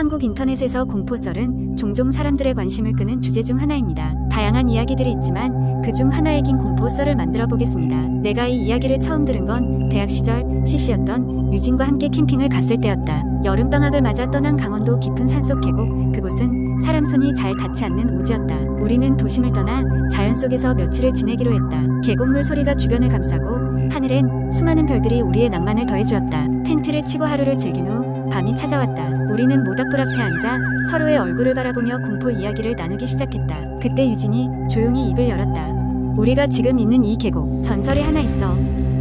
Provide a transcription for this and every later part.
한국 인터넷에서 공포썰은 종종 사람들의 관심을 끄는 주제 중 하나입니다. 다양한 이야기들이 있지만 그 중 하나의 긴 공포썰을 만들어 보겠습니다. 내가 이 이야기를 처음 들은 건 대학 시절 CC였던 유진과 함께 캠핑을 갔을 때였다. 여름방학을 맞아 떠난 강원도 깊은 산속 계곡, 그곳은 사람 손이 잘 닿지 않는 오지였다. 우리는 도심을 떠나 자연 속에서 며칠을 지내기로 했다. 계곡물 소리가 주변을 감싸고 하늘엔 수많은 별들이 우리의 낭만을 더해주었다. 텐트를 치고 하루를 즐긴 후 밤이 찾아왔다. 우리는 모닥불 앞에 앉아 서로의 얼굴을 바라보며 공포 이야기를 나누기 시작했다. 그때 유진이 조용히 입을 열었다. 우리가 지금 있는 이 계곡, 전설이 하나 있어.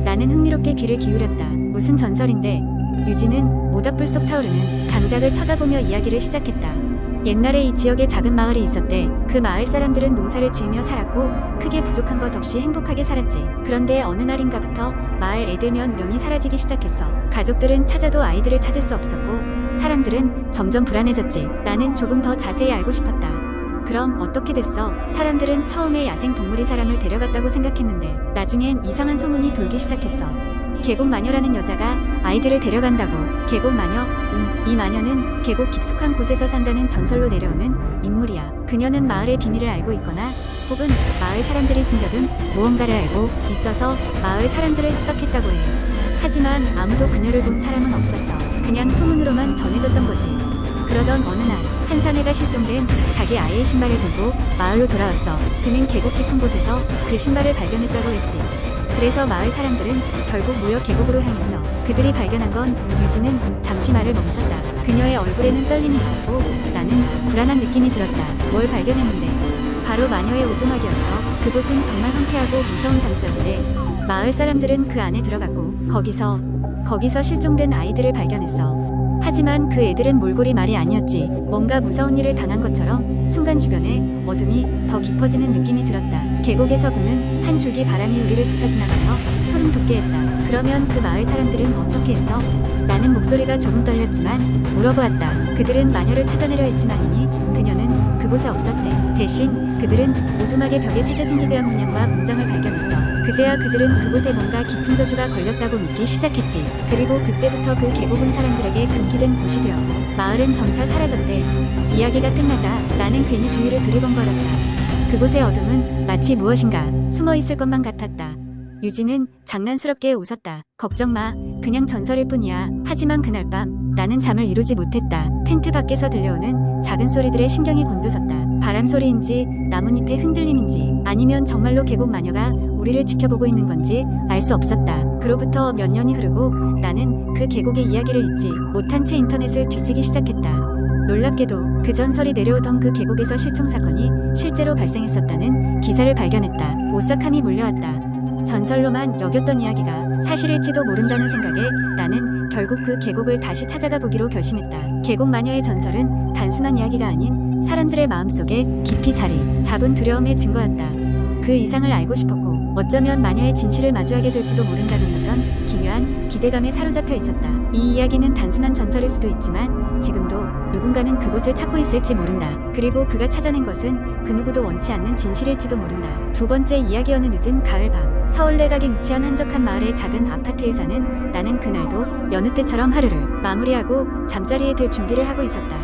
나는 흥미롭게 귀를 기울였다. 무슨 전설인데? 유진은 모닥불 속 타오르는 장작을 쳐다보며 이야기를 시작했다. 옛날에 이 지역에 작은 마을이 있었대. 그 마을 사람들은 농사를 지으며 살았고 크게 부족한 것 없이 행복하게 살았지. 그런데 어느 날인가부터 마을 애들 몇 명이 사라지기 시작했어. 가족들은 찾아도 아이들을 찾을 수 없었고 사람들은 점점 불안해졌지. 나는 조금 더 자세히 알고 싶었다. 그럼 어떻게 됐어? 사람들은 처음에 야생 동물이 사람을 데려갔다고 생각했는데 나중엔 이상한 소문이 돌기 시작했어. 계곡 마녀라는 여자가 아이들을 데려간다고. 계곡 마녀? 응. 이 마녀는 계곡 깊숙한 곳에서 산다는 전설로 내려오는 인물이야. 그녀는 마을의 비밀을 알고 있거나 혹은 마을 사람들이 숨겨둔 무언가를 알고 있어서 마을 사람들을 협박했다고 해. 하지만 아무도 그녀를 본 사람은 없었어. 그냥 소문으로만 전해졌던 거지. 그러던 어느 날, 한 사내가 실종된 자기 아이의 신발을 들고 마을로 돌아왔어. 그는 계곡 깊은 곳에서 그 신발을 발견했다고 했지. 그래서 마을 사람들은 결국 모여 계곡으로 향했어. 그들이 발견한 건 유진은 잠시 말을 멈췄다. 그녀의 얼굴에는 떨림이 있었고 나는 불안한 느낌이 들었다. 뭘 발견했는데? 바로 마녀의 오두막이었어. 그곳은 정말 황폐하고 무서운 장소였는데 마을 사람들은 그 안에 들어갔고 거기서 거기서 실종된 아이들을 발견했어. 하지만 그 애들은 몰골이 말이 아니었지. 뭔가 무서운 일을 당한 것처럼 순간 주변에 어둠이 더 깊어지는 느낌이 들었다. 계곡에서 부는 한 줄기 바람이 우리를 스쳐 지나가며 소름 돋게 했다. 그러면 그 마을 사람들은 어떻게 했어? 나는 목소리가 조금 떨렸지만 물어보았다. 그들은 마녀를 찾아내려 했지만 이미 그녀는 그곳에 없었대. 대신 그들은 오두막의 벽에 새겨진 기괴한 문양과 문장을 발견했어. 그제야 그들은 그곳에 뭔가 깊은 저주가 걸렸다고 믿기 시작했지. 그리고 그때부터 그 계곡은 사람들에게 금기된 곳이 되었고 마을은 점차 사라졌대. 이야기가 끝나자 나는 괜히 주위를 두리번거렸다. 그곳의 어둠은 마치 무엇인가 숨어 있을 것만 같았다. 유진은 장난스럽게 웃었다. 걱정 마. 그냥 전설일 뿐이야. 하지만 그날 밤 나는 잠을 이루지 못했다. 텐트 밖에서 들려오는 작은 소리들에 신경이 곤두섰다. 바람 소리인지 나뭇잎의 흔들림인지 아니면 정말로 계곡 마녀가 우리를 지켜보고 있는 건지 알 수 없었다. 그로부터 몇 년이 흐르고 나는 그 계곡의 이야기를 잊지 못한 채 인터넷을 뒤지기 시작했다. 놀랍게도 그 전설이 내려오던 그 계곡에서 실종 사건이 실제로 발생했었다는 기사를 발견했다. 오싹함이 몰려왔다. 전설로만 여겼던 이야기가 사실일지도 모른다는 생각에 나는 결국 그 계곡을 다시 찾아가 보기로 결심했다. 계곡 마녀의 전설은 단순한 이야기가 아닌 사람들의 마음속에 깊이 자리 잡은 두려움의 증거였다. 그 이상을 알고 싶었고 어쩌면 마녀의 진실을 마주하게 될지도 모른다는 어떤 기묘한 기대감에 사로잡혀 있었다. 이 이야기는 단순한 전설일 수도 있지만 지금도 누군가는 그곳을 찾고 있을지 모른다. 그리고 그가 찾아낸 것은 그 누구도 원치 않는 진실일지도 모른다. 두 번째 이야기 어느 늦은 가을밤 서울 내각에 위치한 한적한 마을의 작은 아파트에 사는 나는 그날도 여느 때처럼 하루를 마무리하고 잠자리에 들 준비를 하고 있었다.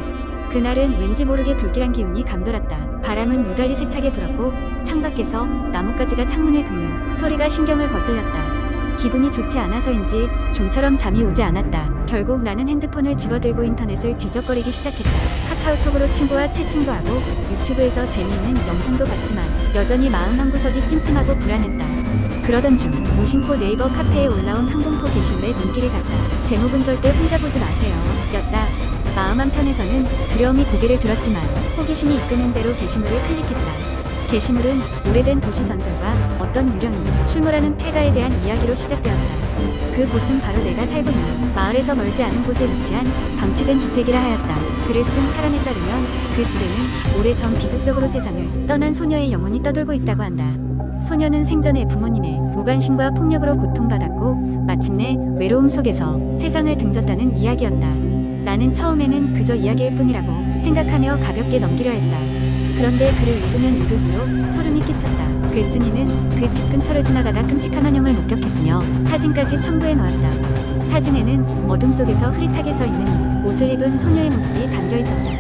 그날은 왠지 모르게 불길한 기운이 감돌았다. 바람은 유달리 세차게 불었고 창밖에서 나뭇가지가 창문을 긁는 소리가 신경을 거슬렸다. 기분이 좋지 않아서인지 좀처럼 잠이 오지 않았다. 결국 나는 핸드폰을 집어들고 인터넷을 뒤적거리기 시작했다. 카카오톡으로 친구와 채팅도 하고 유튜브에서 재미있는 영상도 봤지만 여전히 마음 한 구석이 찜찜하고 불안했다. 그러던 중 무심코 네이버 카페에 올라온 항공포 게시물에 눈길이 갔다. 제목은 절대 혼자 보지 마세요. 였다. 마음 한편에서는 두려움이 고개를 들었지만 호기심이 이끄는 대로 게시물을 클릭했다. 게시물은 오래된 도시 전설과 어떤 유령이 출몰하는 폐가에 대한 이야기로 시작되었다. 그 곳은 바로 내가 살고 있는 마을에서 멀지 않은 곳에 위치한 방치된 주택이라 하였다. 글을 쓴 사람에 따르면 그 집에는 오래전 비극적으로 세상을 떠난 소녀의 영혼이 떠돌고 있다고 한다. 소녀는 생전에 부모님의 무관심과 폭력으로 고통받았고 마침내 외로움 속에서 세상을 등졌다는 이야기였다. 나는 처음에는 그저 이야기일 뿐이라고 생각하며 가볍게 넘기려 했다. 그런데 글을 읽으면 읽을수록 소름이 끼쳤다. 글쓴이는 그 집 근처를 지나가다 끔찍한 환영을 목격했으며 사진까지 첨부해 놓았다. 사진에는 어둠 속에서 흐릿하게 서 있는 이 옷을 입은 소녀의 모습이 담겨 있었다.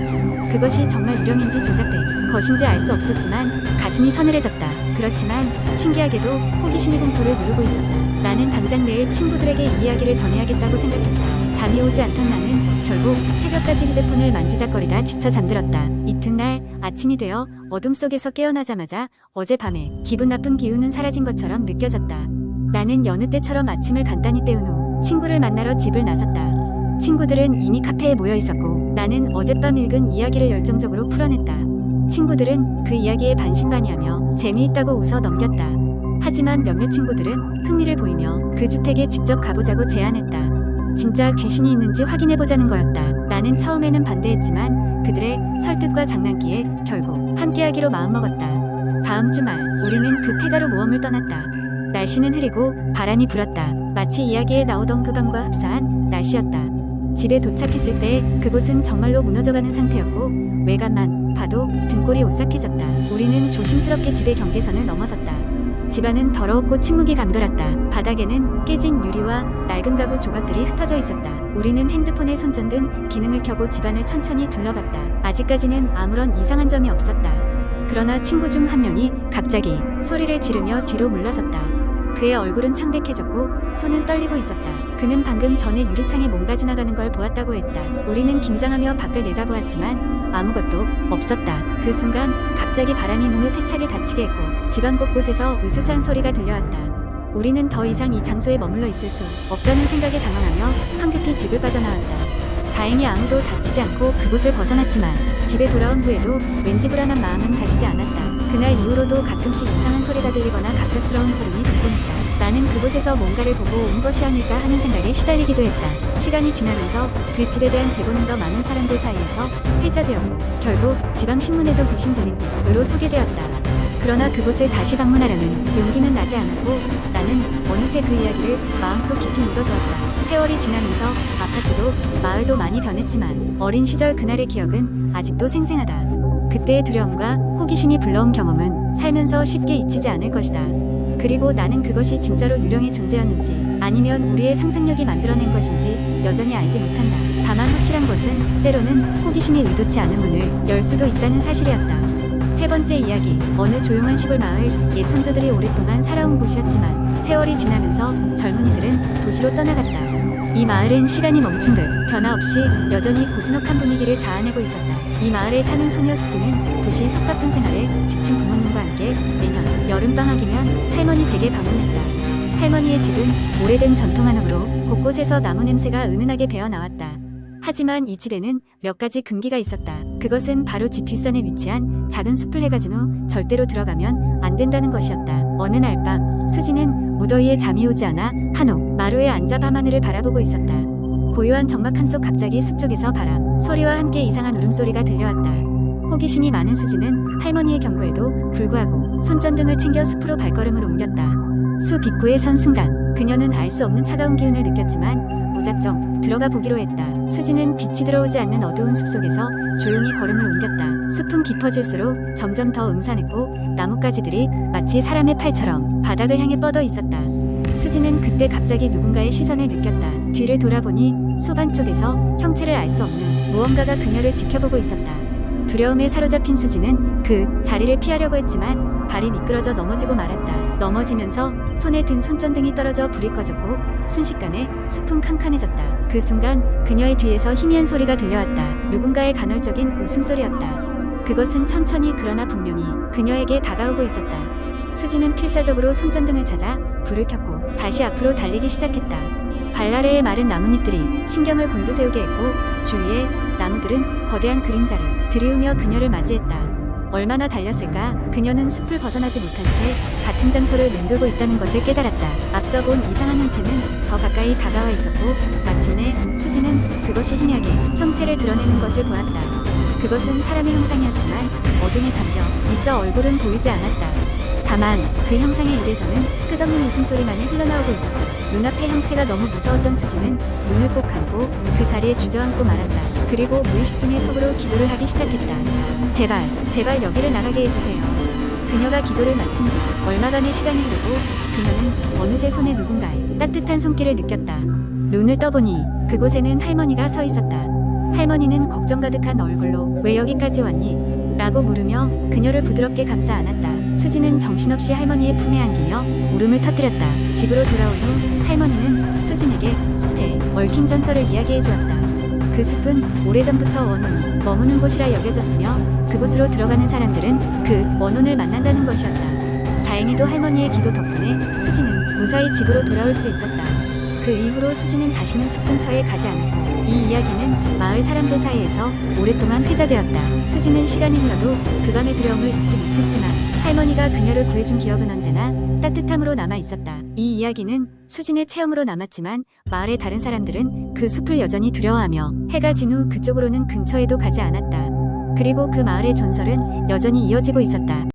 그것이 정말 유령인지 조작된 것인지 알 수 없었지만 가슴이 서늘해졌다. 그렇지만 신기하게도 호기심이 공포를 누르고 있었다. 나는 당장 내일 친구들에게 이 이야기를 전해야겠다고 생각했다. 잠이 오지 않던 나는 결국 새벽까지 휴대폰을 만지작거리다 지쳐 잠들었다. 이튿날 아침이 되어 어둠 속에서 깨어나자마자 어젯밤에 기분 나쁜 기운은 사라진 것처럼 느껴졌다. 나는 여느 때처럼 아침을 간단히 때운 후 친구를 만나러 집을 나섰다. 친구들은 이미 카페에 모여 있었고 나는 어젯밤 읽은 이야기를 열정적으로 풀어냈다. 친구들은 그 이야기에 반신반의하며 재미있다고 웃어 넘겼다. 하지만 몇몇 친구들은 흥미를 보이며 그 주택에 직접 가보자고 제안했다. 진짜 귀신이 있는지 확인해보자는 거였다. 나는 처음에는 반대했지만 그들의 설득과 장난기에 결국 함께하기로 마음먹었다. 다음 주말 우리는 그 폐가로 모험을 떠났다. 날씨는 흐리고 바람이 불었다. 마치 이야기에 나오던 그 밤과 흡사한 날씨였다. 집에 도착했을 때 그곳은 정말로 무너져가는 상태였고 외관만 봐도 등골이 오싹해졌다. 우리는 조심스럽게 집의 경계선을 넘어섰다. 집안은 더러웠고 침묵이 감돌았다. 바닥에는 깨진 유리와 낡은 가구 조각들이 흩어져 있었다. 우리는 핸드폰의 손전등 기능을 켜고 집안을 천천히 둘러봤다. 아직까지는 아무런 이상한 점이 없었다. 그러나 친구 중 한 명이 갑자기 소리를 지르며 뒤로 물러섰다. 그의 얼굴은 창백해졌고 손은 떨리고 있었다. 그는 방금 전에 유리창에 뭔가 지나가는 걸 보았다고 했다. 우리는 긴장하며 밖을 내다보았지만 아무것도 없었다. 그 순간 갑자기 바람이 문을 세차게 닫히게 했고 집안 곳곳에서 으스스한 소리가 들려왔다. 우리는 더 이상 이 장소에 머물러 있을 수 없다는 생각에 당황하며 황급히 집을 빠져나왔다. 다행히 아무도 다치지 않고 그곳을 벗어났지만 집에 돌아온 후에도 왠지 불안한 마음은 가시지 않았다. 그날 이후로도 가끔씩 이상한 소리가 들리거나 갑작스러운 소름이 돋곤 했다. 나는 그곳에서 뭔가를 보고 온 것이 아닐까 하는 생각에 시달리기도 했다. 시간이 지나면서 그 집에 대한 제보는 더 많은 사람들 사이에서 회자되었고 결국 지방 신문에도 귀신 들린 집으로 소개되었다. 그러나 그곳을 다시 방문하려는 용기는 나지 않았고 나는 어느새 그 이야기를 마음속 깊이 묻어두었다. 세월이 지나면서 아파트도 마을도 많이 변했지만 어린 시절 그날의 기억은 아직도 생생하다. 그때의 두려움과 호기심이 불러온 경험은 살면서 쉽게 잊히지 않을 것이다. 그리고 나는 그것이 진짜로 유령의 존재였는지 아니면 우리의 상상력이 만들어낸 것인지 여전히 알지 못한다. 다만 확실한 것은 때로는 호기심이 의도치 않은 문을 열 수도 있다는 사실이었다. 세 번째 이야기. 어느 조용한 시골 마을, 옛 선조들이 오랫동안 살아온 곳이었지만 세월이 지나면서 젊은이들은 도시로 떠나갔다. 이 마을은 시간이 멈춘 듯 변화 없이 여전히 고즈넉한 분위기를 자아내고 있었다. 이 마을에 사는 소녀 수지는 도시 속바쁜 생활에 지친 부모님과 함께 매년 여름방학이면 할머니 댁에 방문했다. 할머니의 집은 오래된 전통 한옥으로 곳곳에서 나무 냄새가 은은하게 배어 나왔다. 하지만 이 집에는 몇 가지 금기가 있었다. 그것은 바로 집 뒷산에 위치한 작은 숲을 해가진 후 절대로 들어가면 안 된다는 것이었다. 어느 날 밤 수지는 무더위에 잠이 오지 않아 한옥 마루에 앉아 밤하늘을 바라보고 있었다. 고요한 적막함 속 갑자기 숲 쪽에서 바람 소리와 함께 이상한 울음소리가 들려왔다. 호기심이 많은 수지는 할머니의 경고에도 불구하고 손전등을 챙겨 숲으로 발걸음을 옮겼다. 숲 입구에 선 순간 그녀는 알 수 없는 차가운 기운을 느꼈지만 무작정 들어가 보기로 했다. 수지는 빛이 들어오지 않는 어두운 숲 속에서 조용히 걸음을 옮겼다. 숲은 깊어질수록 점점 더 음산했고 나뭇가지들이 마치 사람의 팔처럼 바닥을 향해 뻗어 있었다. 수지는 그때 갑자기 누군가의 시선을 느꼈다. 뒤를 돌아보니 숲 안쪽에서 형체를 알 수 없는 무언가가 그녀를 지켜보고 있었다. 두려움에 사로잡힌 수지는 그 자리를 피하려고 했지만 발이 미끄러져 넘어지고 말았다. 넘어지면서 손에 든 손전등이 떨어져 불이 꺼졌고 순식간에 숲은 캄캄해졌다. 그 순간 그녀의 뒤에서 희미한 소리가 들려왔다. 누군가의 간헐적인 웃음소리였다. 그것은 천천히 그러나 분명히 그녀에게 다가오고 있었다. 수지는 필사적으로 손전등을 찾아 불을 켰고 다시 앞으로 달리기 시작했다. 발 아래의 마른 나뭇잎들이 신경을 곤두세우게 했고 주위에 나무들은 거대한 그림자를 들이우며 그녀를 맞이했다. 얼마나 달렸을까? 그녀는 숲을 벗어나지 못한 채 같은 장소를 맴돌고 있다는 것을 깨달았다. 앞서 본 이상한 형체는 더 가까이 다가와 있었고 마침내 수지는 그것이 희미하게 형체를 드러내는 것을 보았다. 그것은 사람의 형상이었지만 어둠에 잠겨 있어 얼굴은 보이지 않았다. 다만 그 형상의 입에서는 끝없는 웃음소리만이 흘러나오고 있었다. 눈앞의 형체가 너무 무서웠던 수지는 눈을 꼭 감고 그 자리에 주저앉고 말았다. 그리고 무의식 중에 속으로 기도를 하기 시작했다. 제발, 제발 여기를 나가게 해주세요. 그녀가 기도를 마친 뒤 얼마간의 시간이 흐르고 그녀는 어느새 손에 누군가의 따뜻한 손길을 느꼈다. 눈을 떠보니 그곳에는 할머니가 서 있었다. 할머니는 걱정 가득한 얼굴로 왜 여기까지 왔니? 라고 물으며 그녀를 부드럽게 감싸 안았다. 수지는 정신없이 할머니의 품에 안기며 울음을 터뜨렸다. 집으로 돌아온 후 할머니는 수진에게 숲의 얽힌 전설을 이야기해 주었다. 그 숲은 오래전부터 원혼이 머무는 곳이라 여겨졌으며 그곳으로 들어가는 사람들은 그 원혼을 만난다는 것이었다. 다행히도 할머니의 기도 덕분에 수지는 무사히 집으로 돌아올 수 있었다. 그 이후로 수지는 다시는 숲 근처에 가지 않았고 이 이야기는 마을 사람들 사이에서 오랫동안 회자되었다. 수지는 시간이 흘러도 그 밤의 두려움을 잊지 못했지만 할머니가 그녀를 구해준 기억은 언제나 따뜻함으로 남아 있었다. 이 이야기는 수진의 체험으로 남았지만 마을의 다른 사람들은 그 숲을 여전히 두려워하며 해가 진 후 그쪽으로는 근처에도 가지 않았다. 그리고 그 마을의 전설은 여전히 이어지고 있었다.